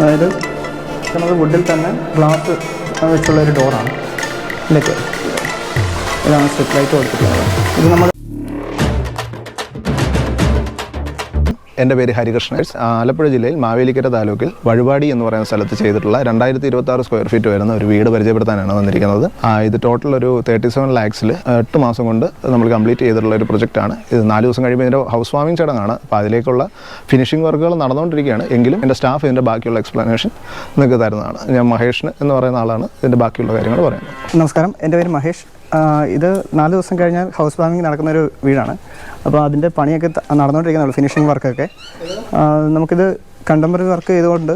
അതായത് നമുക്ക് വുഡിൽ തന്നെ ഗ്ലാസ് വെച്ചുള്ള ഒരു ഡോറാണ് ഇതിലേക്ക് ഇതാണ് സ്ട്രിപ്പ് ലൈറ്റ് കൊടുത്തിട്ടുള്ളത്. ഇത് നമ്മൾ എന്റെ പേര് ഹരികൃഷ്ണൻ. ആലപ്പുഴ ജില്ലയിൽ മാവേലിക്കര താലൂക്കിൽ വഴിപാടി എന്ന് പറയുന്ന സ്ഥലത്ത് ചെയ്തിട്ടുള്ള രണ്ടായിരത്തി ഇരുപത്തി ആറ് സ്ക്വയർ ഫീറ്റ് വരുന്ന ഒരു വീട് പരിചയപ്പെടുത്താനാണ് വന്നിരിക്കുന്നത്. ഇത് ടോട്ടൽ ഒരു തേർട്ടി സെവൻ ലാക്സിൽ എട്ട് മാസം കൊണ്ട് നമ്മൾ കംപ്ലീറ്റ് ചെയ്തിട്ടുള്ള ഒരു പ്രൊജക്റ്റാണ് ഇത് നാല് ദിവസം കഴിയുമ്പോൾ ഇതിന്റെ ഹൗസ് വാമിംഗ് ചടങ്ങാണ്. അപ്പോൾ അതിലേക്കുള്ള ഫിനിഷിംഗ് വർക്കുകൾ നടന്നുകൊണ്ടിരിക്കുകയാണ്. എങ്കിലും എന്റെ സ്റ്റാഫ് ഇതിന്റെ ബാക്കിയുള്ള എക്സ്പ്ലനേഷൻ നിങ്ങൾക്ക് തരുന്നതാണ്. ഞാൻ മഹേഷിന് എന്ന് പറയുന്ന ആളാണ് ഇതിന്റെ ബാക്കിയുള്ള കാര്യങ്ങൾ പറയുന്നത്. നമസ്കാരം. എന്റെ പേര് മഹേഷ്. ഇത് നാല് ദിവസം കഴിഞ്ഞാൽ ഹൗസ് വാമിംഗ് നടക്കുന്ന ഒരു വീടാണ്. അപ്പോൾ അതിന്റെ പണിയൊക്കെ നടന്നുകൊണ്ടിരിക്കുന്നുള്ളൂ ഫിനിഷിംഗ് വർക്കൊക്കെ നമുക്കിത് കണ്ടംപററി വർക്ക് ചെയ്തുകൊണ്ട്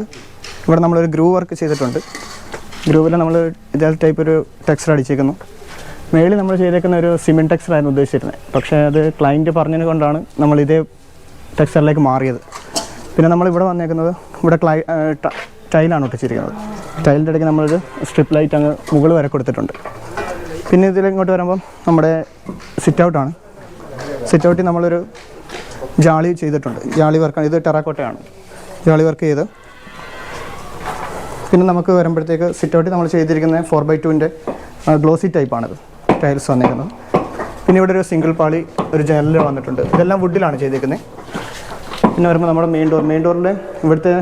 ഇവിടെ നമ്മളൊരു ഗ്രൂ വർക്ക് ചെയ്തിട്ടുണ്ട്. ഗ്രൂവിൽ നമ്മൾ ഇതേ ടൈപ്പ് ഒരു ടെക്സ്റ്റർ അടിച്ചേക്കുന്നു. മേളിൽ നമ്മൾ ചെയ്തേക്കുന്ന ഒരു സിമെന്റ് ടെക്സ്റ്ററായിരുന്നു ഉദ്ദേശിച്ചിരുന്നത് പക്ഷേ അത് ക്ലയന്റ് പറഞ്ഞത് കൊണ്ടാണ് നമ്മൾ ഇതേ ടെക്സ്റ്ററിലേക്ക് മാറിയത്. പിന്നെ നമ്മൾ ഇവിടെ വന്നേക്കുന്നത് ഇവിടെ ക്ലൈ ടൈലാണ് ഒട്ടിച്ചിരിക്കുന്നത്. ടൈലിന്റെ ഇടയ്ക്ക് നമ്മളൊരു സ്ട്രിപ്പ് ലൈറ്റ് അങ്ങ് മുകൾ വരെ കൊടുത്തിട്ടുണ്ട്. പിന്നെ ഇതിൽ ഇങ്ങോട്ട് വരുമ്പം നമ്മുടെ സിറ്റ് ഔട്ടാണ് സിറ്റ് ഔട്ടിൽ നമ്മളൊരു ജാളി ചെയ്തിട്ടുണ്ട്. ജാളി വർക്കാണ് ഇത് ടെറാക്കോട്ടയാണ്. ജാളി വർക്ക് ചെയ്ത് പിന്നെ നമുക്ക് വരുമ്പോഴത്തേക്ക് സിറ്റ് ഔട്ടിൽ നമ്മൾ ചെയ്തിരിക്കുന്ന ഫോർ ബൈ ടുവിന്റെ ഗ്ലോസി ടൈപ്പാണിത് ടൈൽസ് വന്നിരിക്കുന്നത്. പിന്നെ ഇവിടെ ഒരു സിംഗിൾ പാളി ഒരു ജനലിൽ വന്നിട്ടുണ്ട്. ഇതെല്ലാം വുഡിലാണ് ചെയ്തിരിക്കുന്നത് പിന്നെ വരുമ്പോൾ നമ്മുടെ മെയിൻ ഡോർ മെയിൻ ഡോറിൽ ഇവിടുത്തെ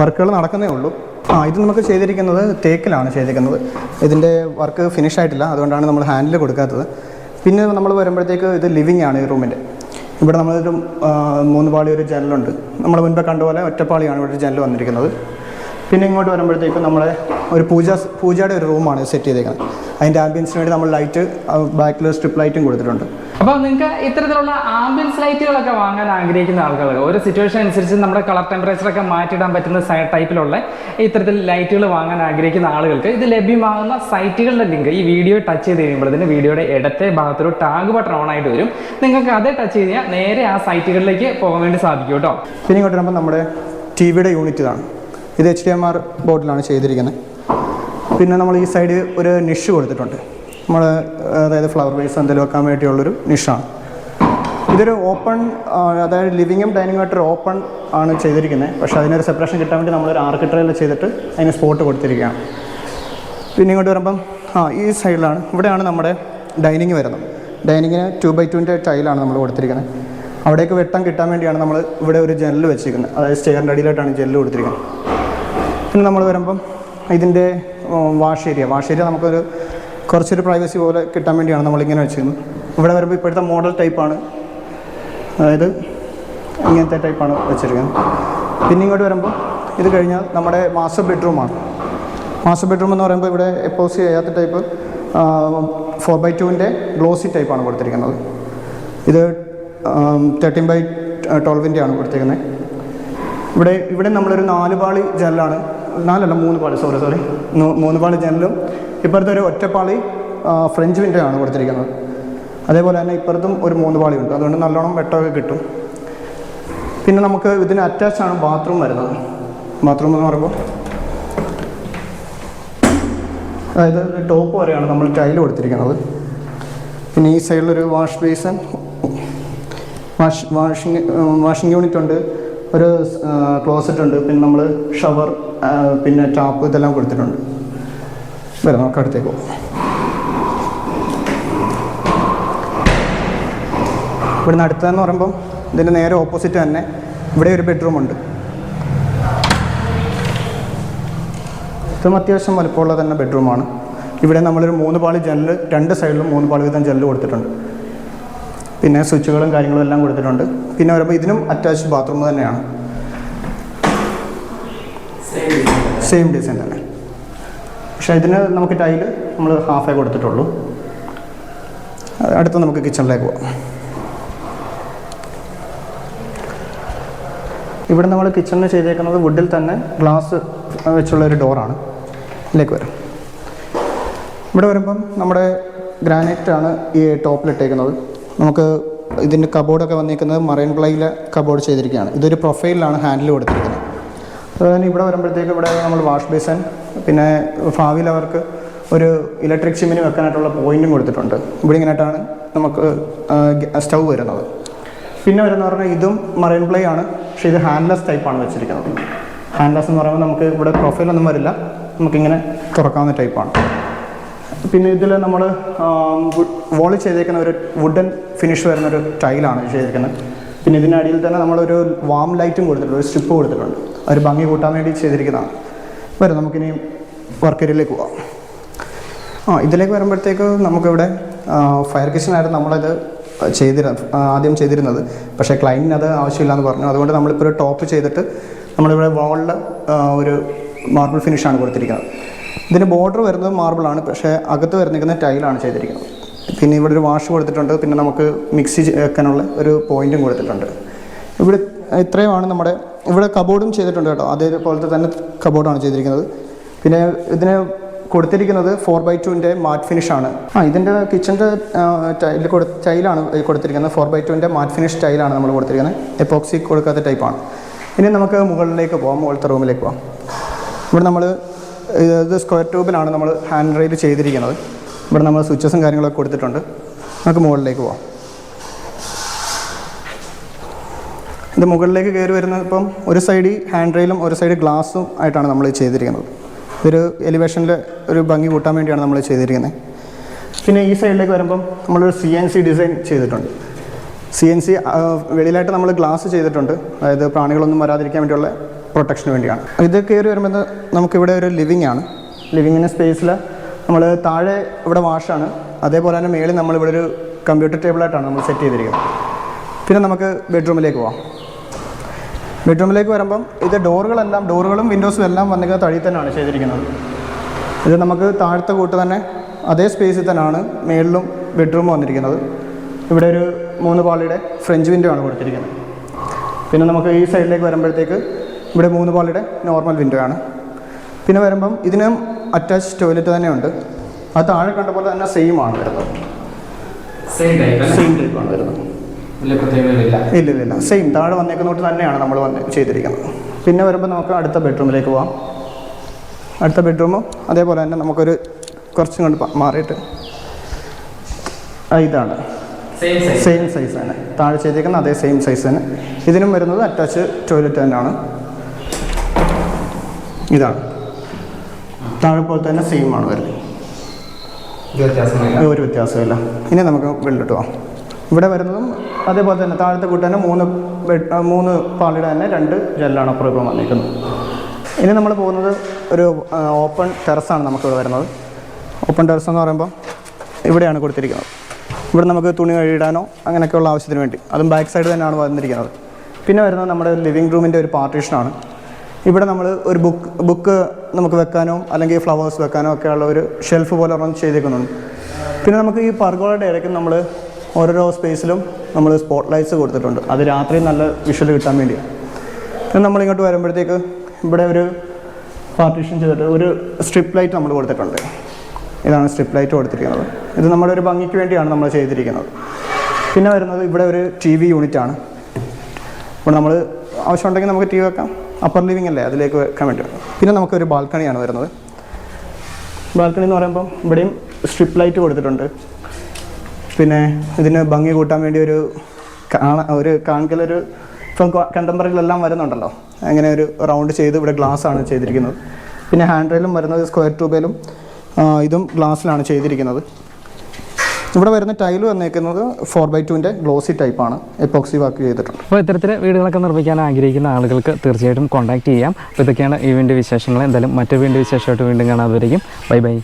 വർക്കുകൾ നടക്കുന്നേ ഉള്ളൂ. ആ ഇത് നമുക്ക് ചെയ്തിരിക്കുന്നത് തേക്കിലാണ് ചെയ്തിരിക്കുന്നത്. ഇതിന്റെ വർക്ക് ഫിനിഷ് ആയിട്ടില്ല അതുകൊണ്ടാണ് നമ്മൾ ഹാൻഡിൽ കൊടുക്കാത്തത്. പിന്നെ നമ്മൾ വരുമ്പോഴത്തേക്ക് ഇത് ലിവിങ് ആണ് ഈ റൂമിന്റെ ഇവിടെ നമ്മളൊരു മൂന്ന് പാളി ഒരു ജനലുണ്ട്. നമ്മൾ മുൻപേ കണ്ട പോലെ ഒറ്റപ്പാളിയാണ് ഇവിടെ ജനൽ വന്നിരിക്കുന്നത്. പിന്നെ ഇങ്ങോട്ട് വരുമ്പോഴത്തേക്കും നമ്മളെ ഒരു പൂജ പൂജയുടെ ഒരു റൂമാണ് സെറ്റ് ചെയ്തേക്കുന്നത്. അതിന്റെ ആംബിയൻസിന് വേണ്ടി നമ്മൾ ലൈറ്റ് ബാക്കിൽ സ്ട്രിപ്പ് ലൈറ്റും കൊടുത്തിട്ടുണ്ട്. അപ്പോൾ നിങ്ങൾക്ക് ഇത്തരത്തിലുള്ള ആംബിയൻസ് ലൈറ്റുകളൊക്കെ വാങ്ങാൻ ആഗ്രഹിക്കുന്ന ആളുകൾ ഒരു സിറ്റുവേഷൻ അനുസരിച്ച് നമ്മുടെ കളർ ടെമ്പറേച്ചർ ഒക്കെ മാറ്റിയിടാൻ പറ്റുന്ന ടൈപ്പിലുള്ള ഇത്തരത്തിൽ ലൈറ്റുകൾ വാങ്ങാൻ ആഗ്രഹിക്കുന്ന ആളുകൾക്ക് ഇത് ലഭ്യമാകുന്ന സൈറ്റുകളുടെ ലിങ്ക് ഈ വീഡിയോ ടച്ച് ചെയ്ത് കഴിയുമ്പോഴത്തേന് വീഡിയോയുടെ ഇടത്തെ ഭാഗത്തൊരു ടാഗ് ബട്ടൺ ഓൺ ആയിട്ട് വരും. നിങ്ങൾക്ക് അതേ ടച്ച് ചെയ്ത് കഴിഞ്ഞാൽ നേരെ ആ സൈറ്റുകളിലേക്ക് പോകാൻ വേണ്ടി സാധിക്കും കേട്ടോ. പിന്നെ ഇങ്ങോട്ട് വരുമ്പോൾ നമ്മുടെ ടി വിയുടെ യൂണിറ്റ് ഇതാണ്. ഇത് എച്ച് ഡി എം ആർ ബോർഡിലാണ് ചെയ്തിരിക്കുന്നത്. പിന്നെ നമ്മൾ ഈ സൈഡിൽ ഒരു നിഷ് കൊടുത്തിട്ടുണ്ട്. നമ്മൾ അതായത് ഫ്ലവർ വേസ് എന്തെങ്കിലും വെക്കാൻ വേണ്ടിയുള്ളൊരു നിഷാണ് ഇതൊരു ഓപ്പൺ അതായത് ലിവിങ്ങും ഡൈനിങ് ആയിട്ട് ഒരു ഓപ്പൺ ആണ് ചെയ്തിരിക്കുന്നത്. പക്ഷേ അതിനൊരു സെപ്പറേഷൻ കിട്ടാൻ വേണ്ടി നമ്മളൊരു ആർക്കിട്രയിൽ ചെയ്തിട്ട് അതിന് സ്പോട്ട് കൊടുത്തിരിക്കുകയാണ്. പിന്നെ ഇങ്ങോട്ട് വരുമ്പം ആ ഈ സൈഡിലാണ് ഇവിടെയാണ് നമ്മുടെ ഡൈനിങ് വരുന്നത്. ഡൈനിങ്ങിന് ടു ബൈ ടുവിന്റെ ടൈലാണ് നമ്മൾ കൊടുത്തിരിക്കുന്നത്. അവിടേക്ക് വെട്ടം കിട്ടാൻ വേണ്ടിയാണ് നമ്മൾ ഇവിടെ ഒരു ജനൽ വെച്ചിരിക്കുന്നത്. അതായത് സ്റ്റെയറിന്റെ അടിയിലായിട്ടാണ് ജനൽ കൊടുത്തിരിക്കുന്നത്. പിന്നെ നമ്മൾ വരുമ്പം ഇതിന്റെ വാഷ് ഏരിയ വാഷ് ഏരിയ നമുക്കൊരു കുറച്ചൊരു പ്രൈവസി പോലെ കിട്ടാൻ വേണ്ടിയാണ് നമ്മളിങ്ങനെ വെച്ചിരുന്നത്. ഇവിടെ വരുമ്പോൾ ഇപ്പോഴത്തെ മോഡൽ ടൈപ്പാണ് അതായത് ഇങ്ങനത്തെ ടൈപ്പാണ് വെച്ചിരിക്കുന്നത്. പിന്നെ ഇങ്ങോട്ട് വരുമ്പോൾ ഇത് കഴിഞ്ഞാൽ നമ്മുടെ മാസ്റ്റർ ബെഡ്റൂമാണ് മാസ്റ്റർ ബെഡ്റൂം എന്ന് പറയുമ്പോൾ ഇവിടെ എപ്പോസ് ചെയ്യാത്ത ടൈപ്പ് ഫോർ ബൈ ടുവിന്റെ ഗ്ലോസി ടൈപ്പാണ് കൊടുത്തിരിക്കുന്നത്. ഇത് തേർട്ടീൻ ബൈ ട്വൽവിന്റെ ആണ് കൊടുത്തിരിക്കുന്നത്. ഇവിടെ ഇവിടെ നമ്മളൊരു നാല് പാളി ജനലാണ് നാലല്ല മൂന്ന് പാളി. സോറി സോറി മൂന്ന് പാളി ജനലും. ഇപ്പുറത്തെ ഒരു ഒറ്റപ്പാളി ഫ്രഞ്ച് വിൻഡോ ആണ് കൊടുത്തിരിക്കുന്നത്. അതേപോലെ തന്നെ ഇപ്പുറത്തും ഒരു മൂന്ന് പാളി ഉണ്ട്. അതുകൊണ്ട് നല്ലോണം വെട്ടമൊക്കെ കിട്ടും. പിന്നെ നമുക്ക് ഇതിന് അറ്റാച്ച് ആണ് ബാത്റൂം വരുന്നത്. ബാത്റൂം എന്ന് പറയുമ്പോൾ അതായത് ടോപ്പ് വരെയാണ് നമ്മൾ ടൈൽ കൊടുത്തിരിക്കുന്നത്. പിന്നെ ഈ സൈഡിലൊരു wash basin wash washing washing unit ഉണ്ട്. ഒരു ക്ലോസറ്റ് ഉണ്ട്. പിന്നെ നമ്മൾ ഷവർ പിന്നെ ടാപ്പ് ഇതെല്ലാം കൊടുത്തിട്ടുണ്ട്. വരാം നമുക്ക് അടുത്തേക്ക് പോകാം ഇവിടുന്ന് അടുത്തതെന്ന് പറയുമ്പം ഇതിന്റെ നേരെ ഓപ്പോസിറ്റ് തന്നെ ഇവിടെ ഒരു ബെഡ്റൂം ഉണ്ട്. ഇതും അത്യാവശ്യം വലുപ്പമുള്ള തന്നെ ബെഡ്റൂമാണ് ഇവിടെ നമ്മളൊരു മൂന്ന് പാളി ജനൽ രണ്ട് സൈഡിലും മൂന്ന് പാളി വീതം ജനൽ കൊടുത്തിട്ടുണ്ട്. പിന്നെ സ്വിച്ചുകളും കാര്യങ്ങളും എല്ലാം കൊടുത്തിട്ടുണ്ട്. പിന്നെ വരുമ്പോൾ ഇതിനും അറ്റാച്ച്ഡ് ബാത്റൂം തന്നെയാണ്. സെയിം ഡിസൈൻ തന്നെ. പക്ഷേ ഇതിന് നമുക്ക് ടൈൽ നമ്മൾ ഹാഫേ കൊടുത്തിട്ടുള്ളൂ. അടുത്ത നമുക്ക് കിച്ചണിലേക്ക് പോകാം ഇവിടെ നമ്മൾ കിച്ചണിൽ ചെയ്തേക്കുന്നത് വുഡിൽ തന്നെ ഗ്ലാസ് വെച്ചുള്ള ഒരു ഡോറാണ് ഇതിലേക്ക് വരും. ഇവിടെ വരുമ്പം നമ്മുടെ ഗ്രാനൈറ്റ് ആണ് ഈ ടോപ്പിലിട്ടേക്കുന്നത് നമുക്ക് ഇതിന്റെ കബോർഡൊക്കെ വന്നിരിക്കുന്നത് മറൈൻ പ്ലൈയിലെ കബോർഡ് ചെയ്തിരിക്കുകയാണ്. ഇതൊരു പ്രൊഫൈലിലാണ് ഹാൻഡിൽ കൊടുത്തിരിക്കുന്നത്. അതുപോലെ തന്നെ ഇവിടെ വരുമ്പോഴത്തേക്ക് ഇവിടെ നമ്മൾ വാഷ് ബേസൻ പിന്നെ ഭാവിയിൽ അവർക്ക് ഒരു ഇലക്ട്രിക് ചിമ്മിന് വെക്കാനായിട്ടുള്ള പോയിന്റും കൊടുത്തിട്ടുണ്ട്. ഇവിടെ ഇങ്ങനെയായിട്ടാണ് നമുക്ക് സ്റ്റൗ വരുന്നത്. പിന്നെ വരുന്ന പറഞ്ഞാൽ ഇതും മറൈൻ പ്ലൈ ആണ്. പക്ഷേ ഇത് ഹാൻഡ്ലെസ് ടൈപ്പാണ് വെച്ചിരിക്കുന്നത്. ഹാൻഡ്ലെസ് എന്ന് പറയുമ്പോൾ നമുക്ക് ഇവിടെ പ്രൊഫൈലൊന്നും വരില്ല. നമുക്കിങ്ങനെ തുറക്കാവുന്ന ടൈപ്പാണ് പിന്നെ ഇതിൽ നമ്മൾ വോളി ചെയ്തേക്കുന്ന ഒരു വുഡൻ ഫിനിഷ് വരുന്ന ഒരു ടൈലാണ് ചെയ്തിരിക്കുന്നത് പിന്നെ ഇതിനടിയിൽ തന്നെ നമ്മളൊരു വാം ലൈറ്റും കൊടുത്തിട്ടുണ്ട് ഒരു സ്ട്രിപ്പ് കൊടുത്തിട്ടുണ്ട്. ഒരു ഭംഗി കൂട്ടാൻ വേണ്ടി ചെയ്തിരിക്കുന്നതാണ്. വരും നമുക്കിനി വർക്ക് ഏരിയയിലേക്ക് പോവാം. ആ ഇതിലേക്ക് വരുമ്പോഴത്തേക്ക് നമുക്കിവിടെ ഫയർ കിച്ചനായിരുന്നു നമ്മളത് ചെയ്തിര ആ, ആദ്യം ചെയ്തിരുന്നത്. പക്ഷേ ക്ലൈന്റിന് അത് ആവശ്യമില്ലാന്ന് പറഞ്ഞു. അതുകൊണ്ട് നമ്മളിപ്പോൾ ഒരു ടോപ്പ് ചെയ്തിട്ട് നമ്മളിവിടെ വാളിൽ ഒരു മാർബിൾ ഫിനിഷാണ് കൊടുത്തിരിക്കുന്നത്. ഇതിന് ബോർഡർ വരുന്നത് മാർബിളാണ് പക്ഷേ അകത്ത് വരുന്നിരിക്കുന്ന ടൈലാണ് ചെയ്തിരിക്കുന്നത്. പിന്നെ ഇവിടെ ഒരു വാഷ് കൊടുത്തിട്ടുണ്ട്. പിന്നെ നമുക്ക് മിക്സി വെക്കാനുള്ള ഒരു പോയിന്റും കൊടുത്തിട്ടുണ്ട്. ഇവിടെ ഇത്രയുമാണ് നമ്മുടെ ഇവിടെ കബോർഡും ചെയ്തിട്ടുണ്ട് കേട്ടോ. അതേപോലത്തെ തന്നെ കബോർഡാണ് ചെയ്തിരിക്കുന്നത്. പിന്നെ ഇതിന് കൊടുത്തിരിക്കുന്നത് ഫോർ ബൈ ടുവിന്റെ മാറ്റ് ഫിനിഷാണ് ആ ഇതിന്റെ കിച്ചന്റെ ടൈൽ കൊടു ടൈലാണ് കൊടുത്തിരിക്കുന്നത്. ഫോർ ബൈ ടുവിന്റെ മാറ്റ് ഫിനിഷ് ടൈലാണ് നമ്മൾ കൊടുത്തിരിക്കുന്നത്. എപ്പോക്സി കൊടുക്കാത്ത ടൈപ്പാണ് ഇനി നമുക്ക് മുകളിലേക്ക് പോകാം മുകളിലത്തെ റൂമിലേക്ക് പോകാം ഇവിടെ നമ്മൾ ഇത് സ്ക്വയർ ട്യൂബിലാണ് നമ്മൾ ഹാൻഡ് റെയിൽ ചെയ്തിരിക്കുന്നത്. ഇവിടെ നമ്മൾ സ്വിച്ചസും കാര്യങ്ങളൊക്കെ കൊടുത്തിട്ടുണ്ട്. നമുക്ക് മുകളിലേക്ക് പോവാം. ഇത് മുകളിലേക്ക് കയറി വരുന്നത് ഇപ്പം ഒരു സൈഡ് ഹാൻഡ് റെയിലും ഒരു സൈഡ് ഗ്ലാസും ആയിട്ടാണ് നമ്മൾ ചെയ്തിരിക്കുന്നത്. ഇതൊരു എലിവേഷനിലെ ഒരു ഭംഗി കൂട്ടാൻ വേണ്ടിയാണ് നമ്മൾ ചെയ്തിരിക്കുന്നത്. പിന്നെ ഈ സൈഡിലേക്ക് വരുമ്പം നമ്മളൊരു സി എൻ സി ഡിസൈൻ ചെയ്തിട്ടുണ്ട്. സി എൻ സി വെളിയിലായിട്ട് നമ്മൾ ഗ്ലാസ് ചെയ്തിട്ടുണ്ട്. അതായത് പ്രാണികളൊന്നും വരാതിരിക്കാൻ വേണ്ടിയുള്ള പ്രൊട്ടക്ഷന് വേണ്ടിയാണ്. ഇത് കയറി വരുമ്പോൾ നമുക്കിവിടെ ഒരു ലിവിങ് ആണ്. ലിവിങ്ങിന്റെ സ്പേസിൽ നമ്മൾ താഴെ ഇവിടെ വാഷാണ് അതേപോലെ തന്നെ മേളിൽ നമ്മളിവിടെ ഒരു കമ്പ്യൂട്ടർ ടേബിളായിട്ടാണ് നമ്മൾ സെറ്റ് ചെയ്തിരിക്കുന്നത്. പിന്നെ നമുക്ക് ബെഡ്റൂമിലേക്ക് പോവാം. ബെഡ്റൂമിലേക്ക് വരുമ്പം ഇത് ഡോറുകളെല്ലാം ഡോറുകളും വിൻഡോസും എല്ലാം വന്നിരിക്കുന്ന തഴി തന്നെയാണ് ചെയ്തിരിക്കുന്നത്. ഇത് നമുക്ക് താഴത്തെ കൂട്ട് തന്നെ അതേ സ്പേസിൽ തന്നെയാണ് മേളിലും ബെഡ്റൂമും വന്നിരിക്കുന്നത്. ഇവിടെ ഒരു മൂന്ന് പാളിയുടെ ഫ്രഞ്ച് വിൻഡോ ആണ് കൊടുത്തിരിക്കുന്നത്. പിന്നെ നമുക്ക് ഈ സൈഡിലേക്ക് വരുമ്പോഴത്തേക്ക് ഇവിടെ മൂന്ന് പാളിയുടെ നോർമൽ വിൻഡോ ആണ്. പിന്നെ വരുമ്പം ഇതിനും അറ്റാച്ച് ടോയ്ലറ്റ് തന്നെയുണ്ട്. അത് താഴെ കണ്ട പോലെ തന്നെ സെയിം ആണ് വരുന്നത്. സെയിം ടൈപ്പ് ടൈപ്പാണ് വരുന്നത്. ഇല്ല. ഇല്ല ഇല്ല സെയിം താഴെ വന്നേക്കുന്നോട്ട് തന്നെയാണ് നമ്മൾ വന്ന് ചെയ്തിരിക്കുന്നത്. പിന്നെ വരുമ്പോൾ നമുക്ക് അടുത്ത ബെഡ്റൂമിലേക്ക് പോവാം. അടുത്ത ബെഡ്റൂമും അതേപോലെ തന്നെ നമുക്കൊരു കുറച്ചും കൊണ്ട് മാറിയിട്ട് ഇതാണ്. സെയിം സൈസ് സെയിം സൈസ് തന്നെ താഴെ ചെയ്തേക്കുന്ന അതേ സെയിം സൈസ് തന്നെ. ഇതിനും വരുന്നത് അറ്റാച്ച് ടോയ്ലറ്റ് തന്നെയാണ്. ഇതാണ് താഴെ പോലെ തന്നെ സെയിം ആണ് വരുന്നത്. ഒരു വ്യത്യാസമില്ല. ഇനി നമുക്ക് വെള്ളിട്ട് പോവാം. ഇവിടെ വരുന്നതും അതേപോലെ തന്നെ താഴത്തെ കൂട്ട് തന്നെ മൂന്ന് മൂന്ന് പാളിയുടെ തന്നെ രണ്ട് ജെല്ലാണ് അപ്പുറം ഇപ്പം വന്നിരിക്കുന്നത്. ഇനി നമ്മൾ പോകുന്നത് ഒരു ഓപ്പൺ ടെറസാണ് നമുക്കിവിടെ വരുന്നത്. ഓപ്പൺ ടെറസ് എന്ന് പറയുമ്പോൾ ഇവിടെയാണ് കൊടുത്തിരിക്കുന്നത്. ഇവിടെ നമുക്ക് തുണി കഴുകിടാനോ അങ്ങനെയൊക്കെയുള്ള ആവശ്യത്തിന് വേണ്ടി. അതും ബാക്ക് സൈഡ് തന്നെയാണ് വന്നിരിക്കുന്നത്. പിന്നെ വരുന്നത് നമ്മുടെ ലിവിങ് റൂമിന്റെ ഒരു പാർട്ടീഷനാണ് ഇവിടെ നമ്മൾ ഒരു ബുക്ക് ബുക്ക് നമുക്ക് വെക്കാനോ അല്ലെങ്കിൽ ഫ്ലവേഴ്സ് വെക്കാനോ ഒക്കെയുള്ള ഒരു ഷെൽഫ് പോലെ ഒരെണ്ണം ചെയ്തേക്കുന്നുണ്ട്. പിന്നെ നമുക്ക് ഈ പർഗോളയുടെ ഇടയ്ക്ക് നമ്മൾ ഓരോരോ സ്പേസിലും നമ്മൾ സ്പോട്ട് ലൈറ്റ്സ് കൊടുത്തിട്ടുണ്ട്. അത് രാത്രി നല്ല വിഷ്വൽ കിട്ടാൻ വേണ്ടി പിന്നെ നമ്മളിങ്ങോട്ട് വരുമ്പോഴത്തേക്ക് ഇവിടെ ഒരു പാർട്ടീഷൻ ചെയ്തിട്ട് ഒരു സ്ട്രിപ്പ് ലൈറ്റ് നമ്മൾ കൊടുത്തിട്ടുണ്ട്. ഇതാണ് സ്ട്രിപ്പ് ലൈറ്റ് കൊടുത്തിരിക്കുന്നത്. ഇത് നമ്മുടെ ഒരു ഭംഗിക്ക് വേണ്ടിയാണ് നമ്മൾ ചെയ്തിരിക്കുന്നത്. പിന്നെ വരുന്നത് ഇവിടെ ഒരു ടി വി യൂണിറ്റ് ആണ്. ഇവിടെ നമ്മൾ ആവശ്യമുണ്ടെങ്കിൽ നമുക്ക് ടി വി വെക്കാം. അപ്പർ ലിവിംഗ് അല്ലേ? അതിലേക്ക് വെക്കാൻ വേണ്ടി പിന്നെ നമുക്കൊരു ബാൽക്കണിയാണ് വരുന്നത്. ബാൽക്കണി എന്ന് പറയുമ്പം ഇവിടെയും സ്ട്രിപ്പ് ലൈറ്റ് കൊടുത്തിട്ടുണ്ട്. പിന്നെ ഇതിന് ഭംഗി കൂട്ടാൻ വേണ്ടി ഒരു കാണ ഒരു കാണിക്കലൊരു ഇപ്പം കണ്ടംപററിയിലെല്ലാം വരുന്നുണ്ടല്ലോ. അങ്ങനെ ഒരു റൗണ്ട് ചെയ്ത് ഇവിടെ ഗ്ലാസ് ആണ് ചെയ്തിരിക്കുന്നത്. പിന്നെ ഹാൻഡ് റെയിലും വരുന്നത് സ്ക്വയർ ട്യൂബേലും ഇതും ഗ്ലാസ്സിലാണ് ചെയ്തിരിക്കുന്നത്. ഇവിടെ വരുന്ന ടൈൽ വന്നേക്കുന്നത് ഫോർ ബൈ ടുവിന്റെ ഗ്ലോസി ടൈപ്പാണ് എപ്പോക്സി വർക്ക് ചെയ്തിട്ടുണ്ട്. അപ്പോൾ ഇത്തരത്തിൽ വീടുകളൊക്കെ നിർമ്മിക്കാൻ ആഗ്രഹിക്കുന്ന ആളുകൾക്ക് തീർച്ചയായിട്ടും കോൺടാക്ട് ചെയ്യാം. അപ്പോൾ ഇതൊക്കെയാണ് ഈ വീണ്ടും വിശേഷങ്ങൾ. എന്തായാലും മറ്റൊരു വീണ്ടും വിശേഷമായിട്ട് വീണ്ടും കാണാതെ വരികയും ബൈ ബൈ.